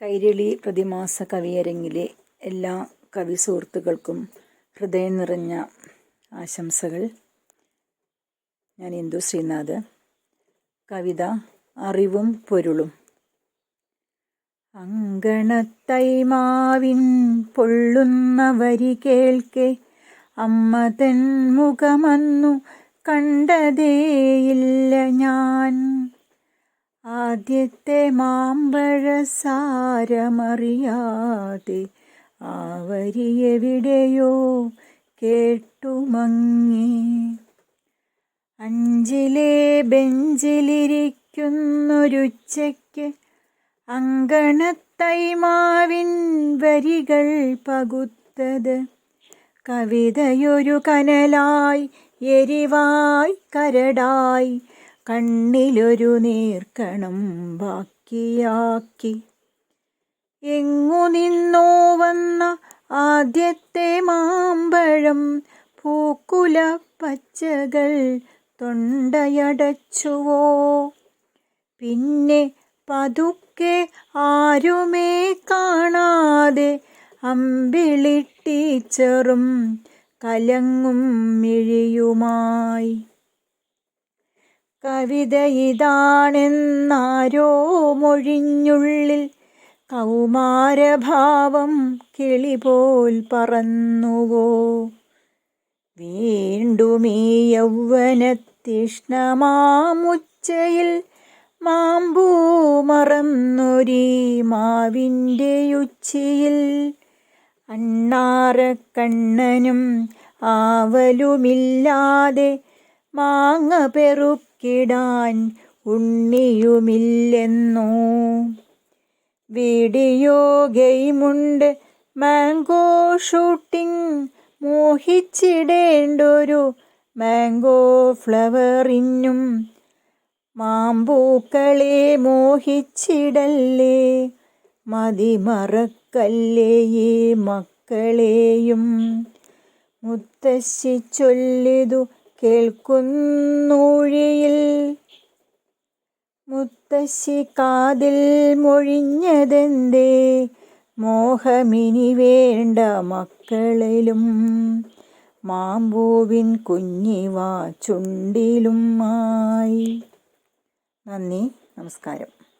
കൈരളി പ്രതിമാസ കവിയരങ്ങിലെ എല്ലാ കവി സുഹൃത്തുക്കൾക്കും ഹൃദയം നിറഞ്ഞ ആശംസകൾ. ഞാൻ ഇന്ദു ശ്രീനാഥ്. കവിത അറിവും പൊരുളും. അങ്കണത്തൈമാവിൻ പൊള്ളുന്ന വരി കേൾക്കെ. അമ്മ തൻ മുഖമന്നു കണ്ടതേയില്ല. ആദ്യത്തെ മാമ്പഴസാരമറിയാതെ ആവരിയെവിടെയോ കേട്ടുമങ്ങി. അഞ്ചിലെ ബെഞ്ചിലിരിക്കുന്നൊരുച്ചയ്ക്ക് അങ്കണത്തൈമാവിൻ വരികൾ പകുത്തത്. കവിതയൊരു കനലായി എരിവായി കരടായി കണ്ണിലൊരു നീർക്കണം ബാക്കിയാക്കി. എങ്ങു നിന്നോ വന്ന ആദ്യത്തെ മാമ്പഴം പൂക്കുല പച്ചകൾ തൊണ്ടയടച്ചുവോ? പിന്നെ പതുക്കെ ആരുമേ കാണാതെ അമ്പിളി ടീച്ചറും കലങ്ങും മിഴിയുമായി. കവിത ഇതാണെന്നാരോ മൊഴിഞ്ഞുള്ളിൽ കൗമാരഭാവം കിളി പോൽ പറന്നുവോ വീണ്ടുമീ യൗവനത്തിഷ്ണമാമുച്ചയിൽ മാമ്പൂ മറന്നൊരീ മാവിന്റെ ഉച്ചിയിൽ അണ്ണാറക്കണ്ണനും ആവലുമില്ലാതെ മാങ്ങ പെറുക്കിടാൻ ഉണ്ണിയുമില്ലെന്നോ? വീഡിയോ ഗെയിമുണ്ട് മാംഗോ ഷൂട്ടിംഗ് മോഹിച്ചിടേണ്ടൊരു മാംഗോ ഫ്ലവറിനും മാമ്പൂക്കളെ മോഹിച്ചിടല്ലേ? മതിമറക്കല്ലേ ഈ മക്കളെയും? മുത്തശ്ശി ചൊല്ലിതു കേൾക്കുന്നൂഴിയിൽ മുത്തശ്ശി കാതിൽ മൊഴിഞ്ഞതെന്തേ? മോഹമിനി വേണ്ട മക്കളിലും മാമ്പൂവിൻ കുഞ്ഞിവ ചുണ്ടിലുമായി. നന്ദി നമസ്കാരം.